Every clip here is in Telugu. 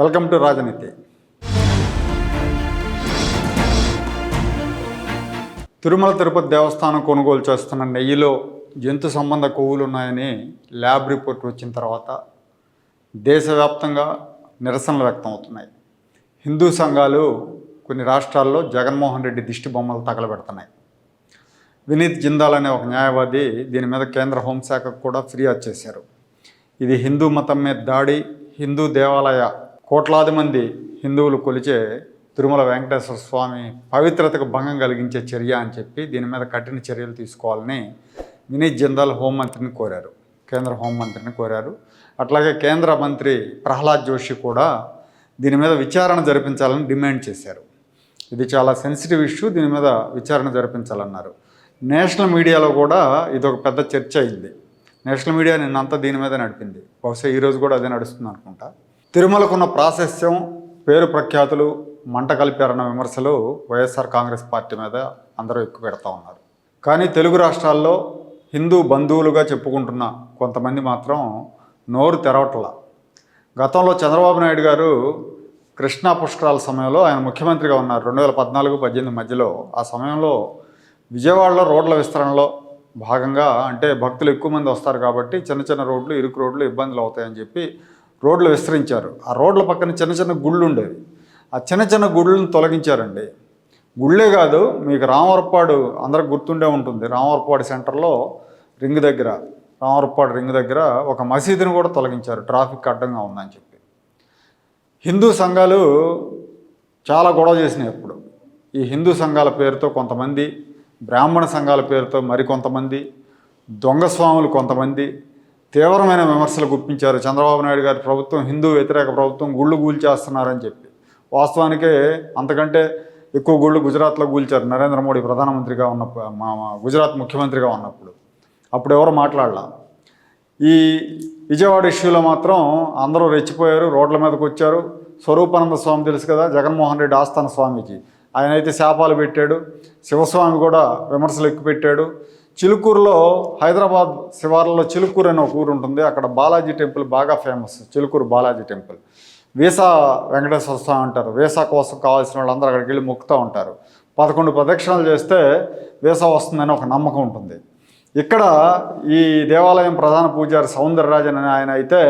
వెల్కమ్ టు రాజనీతి. తిరుమల తిరుపతి దేవస్థానం కొనుగోలు చేస్తున్న నెయ్యిలో జంతు సంబంధ కొవ్వులు ఉన్నాయని ల్యాబ్ రిపోర్ట్ వచ్చిన తర్వాత దేశవ్యాప్తంగా నిరసనలు వ్యక్తం అవుతున్నాయి హిందూ సంఘాలు కొన్ని రాష్ట్రాల్లో జగన్మోహన్ రెడ్డి దిష్టి బొమ్మలు తగలబెడుతున్నాయి. వినీత్ జిందాల్ అనే ఒక న్యాయవాది దీని మీద కేంద్ర హోంశాఖకు కూడా ఫిర్యాదు చేశారు. ఇది హిందూ మతం మీద దాడి హిందూ దేవాలయ కోట్లాది మంది హిందువులు కొలిచే తిరుమల వెంకటేశ్వర స్వామి పవిత్రతకు భంగం కలిగించే చర్య అని చెప్పి దీని మీద కఠిన చర్యలు తీసుకోవాలని వినీత్ జిందాల్ హోంమంత్రిని కోరారు. కేంద్ర హోంమంత్రిని కోరారు. అట్లాగే కేంద్ర మంత్రి ప్రహ్లాద్ జోషి కూడా దీని మీద విచారణ జరిపించాలని డిమాండ్ చేశారు. ఇది చాలా సెన్సిటివ్ ఇష్యూ దీని మీద విచారణ జరిపించాలన్నారు. నేషనల్ మీడియాలో కూడా ఇది ఒక పెద్ద చర్చ అయింది. నేషనల్ మీడియా నిన్నంతా దీని మీద నడిపింది. బహుశా ఈరోజు కూడా అదే నడుస్తుంది అనుకుంటా. తిరుమలకున్న ప్రాశస్యం పేరు ప్రఖ్యాతులు మంట కలిపారన్న విమర్శలు వైఎస్ఆర్ కాంగ్రెస్ పార్టీ మీద అందరూ ఎక్కువ పెడతా ఉన్నారు. కానీ తెలుగు రాష్ట్రాల్లో హిందూ బంధువులుగా చెప్పుకుంటున్న కొంతమంది మాత్రం నోరు తెరవట్లా. గతంలో చంద్రబాబు నాయుడు గారు కృష్ణా పుష్కరాల సమయంలో ఆయన ముఖ్యమంత్రిగా ఉన్నారు. రెండు వేల పద్నాలుగు పద్దెనిమిది మధ్యలో ఆ సమయంలో విజయవాడలో రోడ్ల విస్తరణలో భాగంగా అంటే భక్తులు ఎక్కువ మంది వస్తారు కాబట్టి చిన్న చిన్న రోడ్లు ఇరుకు రోడ్లు ఇబ్బందులు అవుతాయని చెప్పి రోడ్లు విస్తరించారు. ఆ రోడ్ల పక్కన చిన్న చిన్న గుళ్ళు ఉండేవి. ఆ చిన్న చిన్న గుళ్ళను తొలగించారండి. గుళ్ళే కాదు మీకు రామవరపాడు అందరికి గుర్తుండే ఉంటుంది. రామవరపాడు సెంటర్లో రింగ్ దగ్గర రామవరపాడు రింగ్ దగ్గర ఒక మసీదుని కూడా తొలగించారు. ట్రాఫిక్ అడ్డంగా ఉందని చెప్పి. హిందూ సంఘాలు చాలా గొడవ చేసినాయి ఇప్పుడు ఈ హిందూ సంఘాల పేరుతో కొంతమంది బ్రాహ్మణ సంఘాల పేరుతో మరికొంతమంది దొంగ స్వాములు కొంతమంది తీవ్రమైన విమర్శలు గుప్పించారు. చంద్రబాబు నాయుడు గారి ప్రభుత్వం హిందూ వ్యతిరేక ప్రభుత్వం గుళ్ళు కూల్చేస్తున్నారని చెప్పి. వాస్తవానికే అంతకంటే ఎక్కువ గుళ్ళు గుజరాత్లో కూల్చారు నరేంద్ర మోడీ ప్రధానమంత్రిగా ఉన్నప్పుడు మా గుజరాత్ ముఖ్యమంత్రిగా ఉన్నప్పుడు. అప్పుడు ఎవరు మాట్లాడలా? ఈ విజయవాడ ఇష్యూలో మాత్రం అందరూ రెచ్చిపోయారు రోడ్ల మీదకి వచ్చారు. స్వరూపానంద స్వామి తెలుసు కదా జగన్మోహన్ రెడ్డి ఆస్థాన స్వామీజీ ఆయన అయితే శాపాలు పెట్టాడు. శివస్వామి కూడా విమర్శలు ఎక్కువ పెట్టాడు చిలుకూరులో హైదరాబాద్ శివార్లలో చిలుకూరు అనే ఒక ఊరు ఉంటుంది. అక్కడ బాలాజీ టెంపుల్ బాగా famous. Chilkur Balaji temple. Visa Venkateswara Swamy అంటారు. వీసా కోసం కావాల్సిన వాళ్ళందరూ అక్కడికి వెళ్ళి మొక్కుతూ ఉంటారు. పదకొండు ప్రదక్షిణలు చేస్తే వీసా వస్తుందని ఒక నమ్మకం ఉంటుంది. ఇక్కడ ఈ దేవాలయం ప్రధాన పూజారి సౌందరరాజన్ అనే ఆయన అయితే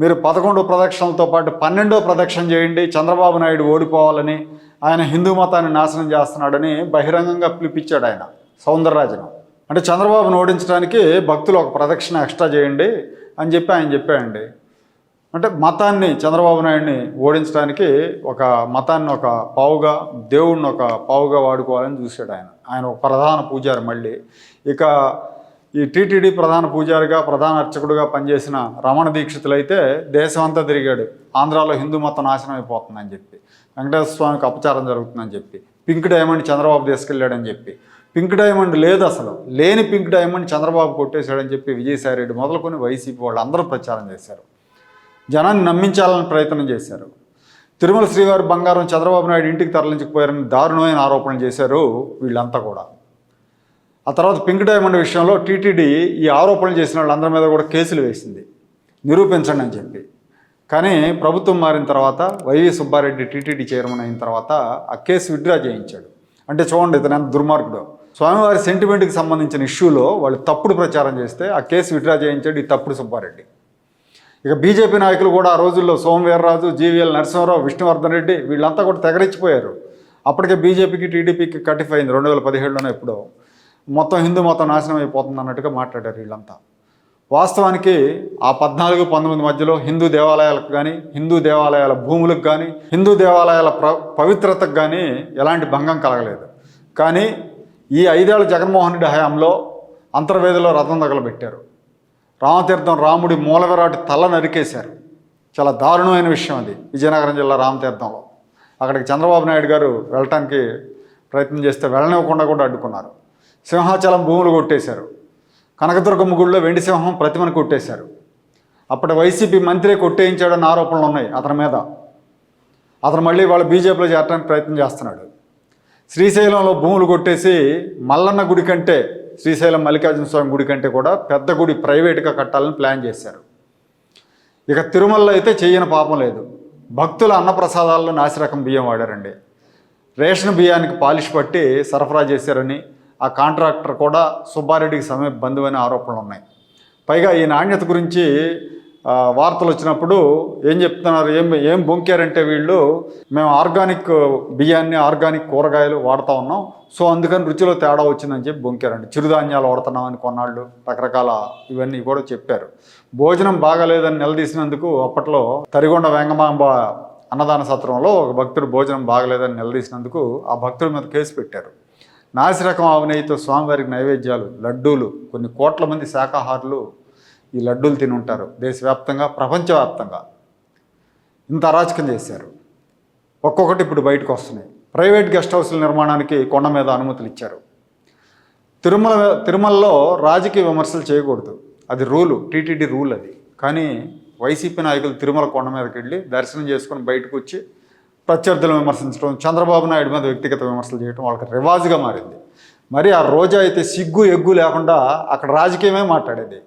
మీరు పదకొండు ప్రదక్షిణలతో పాటు పన్నెండో ప్రదక్షిణ చేయండి చంద్రబాబు నాయుడు ఓడిపోవాలని ఆయన హిందూ మతాన్ని నాశనం చేస్తున్నాడని బహిరంగంగా పిలిపించాడు ఆయన సౌందరరాజను అంటే చంద్రబాబును ఓడించడానికి భక్తులు ఒక ప్రదక్షిణ ఎక్స్ట్రా చేయండి అని చెప్పి ఆయన చెప్పాయండి అంటే మతాన్ని చంద్రబాబు నాయుడిని ఓడించడానికి ఒక మతాన్ని ఒక పావుగా దేవుడిని ఒక పావుగా వాడుకోవాలని చూశాడు ఆయన. ఆయన ఒక ప్రధాన పూజారి మళ్ళీ. ఇక ఈ టీటీడీ ప్రధాన పూజారిగా ప్రధాన అర్చకుడుగా పనిచేసిన రమణ దీక్షితులు అయితే దేశం అంతా తిరిగాడు. ఆంధ్రాలో హిందూ మతం నాశనం అయిపోతుందని చెప్పి. వెంకటేశ్వర స్వామికి అపచారం జరుగుతుందని చెప్పి. పింక్ డైమండ్ చంద్రబాబు తీసుకెళ్ళాడని చెప్పి. పింక్ డైమండ్ లేదు అసలు. లేని పింక్ డైమండ్ చంద్రబాబు కొట్టేశాడని చెప్పి విజయసాయి రెడ్డి మొదలుకొని వైసీపీ వాళ్ళు అందరూ ప్రచారం చేశారు. జనాన్ని నమ్మించాలని ప్రయత్నం చేశారు. తిరుమల శ్రీవారి బంగారం చంద్రబాబు నాయుడు ఇంటికి తరలించకపోయారని దారుణమైన ఆరోపణలు చేశారు వీళ్ళంతా కూడా. ఆ తర్వాత పింక్ డైమండ్ విషయంలో టీటీడీ ఈ ఆరోపణలు చేసిన వాళ్ళందరి మీద కూడా కేసులు వేసింది. నిరూపించండి అని చెప్పి. కానీ ప్రభుత్వం మారిన తర్వాత వైవి సుబ్బారెడ్డి టీటీడీ చైర్మన్ అయిన తర్వాత ఆ కేసు విత్డ్రా చేయించాడు. అంటే చూడండి ఇతను ఎంత దుర్మార్గుడు. స్వామివారి సెంటిమెంట్కి సంబంధించిన ఇష్యూలో వాళ్ళు తప్పుడు ప్రచారం చేస్తే ఆ కేసు విత్డ్రా చేయించాడు ఈ తప్పుడు సుబ్బారెడ్డి. ఇక బీజేపీ నాయకులు కూడా ఆ రోజుల్లో సోమవీర్రాజు జీవీఎల్ నరసింహరావు విష్ణువర్ధన్ రెడ్డి వీళ్ళంతా కూడా తెగరించిపోయారు అప్పటికే బీజేపీకి టీడీపీకి కటిఫ్ అయింది రెండు వేల పదిహేడులోనే ఎప్పుడో. మొత్తం హిందూ మతం నాశనం అయిపోతుంది అన్నట్టుగా మాట్లాడారు వీళ్ళంతా. వాస్తవానికి ఆ పద్నాలుగు పంతొమ్మిది మధ్యలో హిందూ దేవాలయాలకు కానీ హిందూ దేవాలయాల భూములకు కానీ హిందూ దేవాలయాల ప్ర పవిత్రతకు కానీ ఎలాంటి భంగం కలగలేదు. కానీ ఈ ఐదేళ్ళ జగన్మోహన్ రెడ్డి హయాంలో అంతర్వేదిలో రథం తగలబెట్టారు. రామతీర్థం రాముడి మూలవిరాటి తల నరికేశారు. చాలా దారుణమైన విషయం అది విజయనగరం జిల్లా రామతీర్థంలో. అక్కడికి చంద్రబాబు నాయుడు గారు వెళ్ళటానికి ప్రయత్నం చేస్తే వెళ్ళనివ్వకుండా కూడా అడ్డుకున్నారు. సింహాచలం భూములు కొట్టేశారు. కనకదుర్గమ్మ గుడిలో వెండి సింహం ప్రతిమను కొట్టేశారు. అప్పటి వైసీపీ మంత్రి కొట్టేయించాడన్న ఆరోపణలు ఉన్నాయి అతని మీద. అతను మళ్ళీ వాళ్ళు బీజేపీలో చేరడానికి ప్రయత్నం చేస్తున్నాడు. శ్రీశైలంలో భూములు కొట్టేసి మల్లన్న గుడి కంటే శ్రీశైలం మల్లికార్జున స్వామి గుడి కంటే కూడా పెద్ద గుడి ప్రైవేట్గా కట్టాలని ప్లాన్ చేశారు. ఇక తిరుమలలో అయితే చేయని పాపం లేదు. భక్తుల అన్నప్రసాదాల్లో నాసిరకం బియ్యం వాడారండి. రేషన్ బియ్యానికి పాలిష్ పట్టి సరఫరా చేశారని ఆ కాంట్రాక్టర్ కూడా సుబ్బారెడ్డికి సమీప బంధువు అనే ఆరోపణలు ఉన్నాయి పైగా ఈ నాణ్యత గురించి వార్తలు వచ్చినప్పుడు ఏం చెప్తున్నారు ఏం ఏం బొంకారంటే వీళ్ళు మేము ఆర్గానిక్ బియ్యాన్ని ఆర్గానిక్ కూరగాయలు వాడుతూ ఉన్నాం. సో అందుకని రుచిలో తేడా వచ్చిందని చెప్పి బొంకారండి. చిరుధాన్యాలు వాడుతున్నామని కొన్నాళ్ళు రకరకాల ఇవన్నీ కూడా చెప్పారు. భోజనం బాగాలేదని నిలదీసినందుకు అప్పట్లో తరిగొండ వెంగమాంబ అన్నదాన సత్రంలో ఒక భక్తుడు భోజనం బాగలేదని నిలదీసినందుకు ఆ భక్తుడి మీద కేసు పెట్టారు. నాసిరకం అవినీతితో స్వామివారికి నైవేద్యాలు లడ్డూలు కొన్ని కోట్ల మంది శాకాహారులు ఈ లడ్డూలు తిని ఉంటారు. దేశవ్యాప్తంగా ప్రపంచవ్యాప్తంగా. ఇంత అరాచకం చేశారు. ఒక్కొక్కటి ఇప్పుడు బయటకు వస్తున్నాయి. ప్రైవేట్ గెస్ట్ హౌస్ల నిర్మాణానికి కొండ మీద అనుమతులు ఇచ్చారు. తిరుమల తిరుమలలో రాజకీయ విమర్శలు చేయకూడదు. అది రూలు టీటీడీ రూల్ అది. కానీ వైసీపీ నాయకులు తిరుమల కొండ మీదకి వెళ్ళి దర్శనం చేసుకొని బయటకు వచ్చి ప్రత్యర్థులను విమర్శించడం చంద్రబాబు నాయుడు మీద వ్యక్తిగత విమర్శలు చేయడం వాళ్ళకి రివాజుగా మారింది. మరి ఆ రోజా అయితే సిగ్గు ఎగ్గు లేకుండా అక్కడ రాజకీయమే మాట్లాడేది.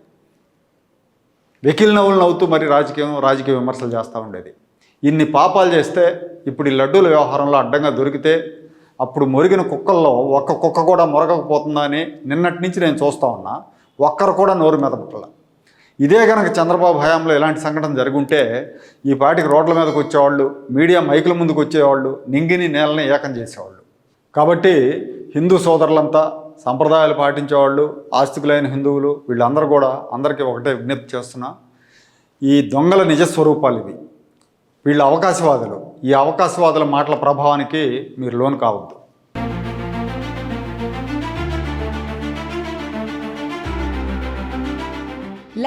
వెకిల్ నవ్వులు నవ్వుతూ మరి రాజకీయం రాజకీయ విమర్శలు చేస్తూ ఉండేది. ఇన్ని పాపాలు చేస్తే ఇప్పుడు ఈ లడ్డూల వ్యవహారంలో అడ్డంగా దొరికితే అప్పుడు మురిగిన కుక్కల్లో ఒక్క కుక్క కూడా మురగకపోతుందని నిన్నటి నుంచి నేను చూస్తూ ఉన్నా. ఒక్కరు కూడా నోరు మీద పుట్టల ఇదే కనుక చంద్రబాబు హయాంలో ఇలాంటి సంఘటన జరుగుంటే ఈ పాటికి రోడ్ల మీదకి వచ్చేవాళ్ళు మీడియా మైకుల ముందుకు వచ్చేవాళ్ళు నింగిని నేలని ఏకం చేసేవాళ్ళు. కాబట్టి హిందూ సోదరులంతా సంప్రదాయాలు పాటించేవాళ్ళు ఆస్తికులైన హిందువులు వీళ్ళందరూ కూడా అందరికీ ఒకటే విజ్ఞప్తి చేస్తున్నా. ఈ దొంగల నిజస్వరూపాలు ఇవి. వీళ్ళ అవకాశవాదులు. ఈ అవకాశవాదుల మాటల ప్రభావానికి మీరు లోను కావద్దు.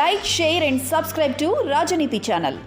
Like share and subscribe to Rajaneethi channel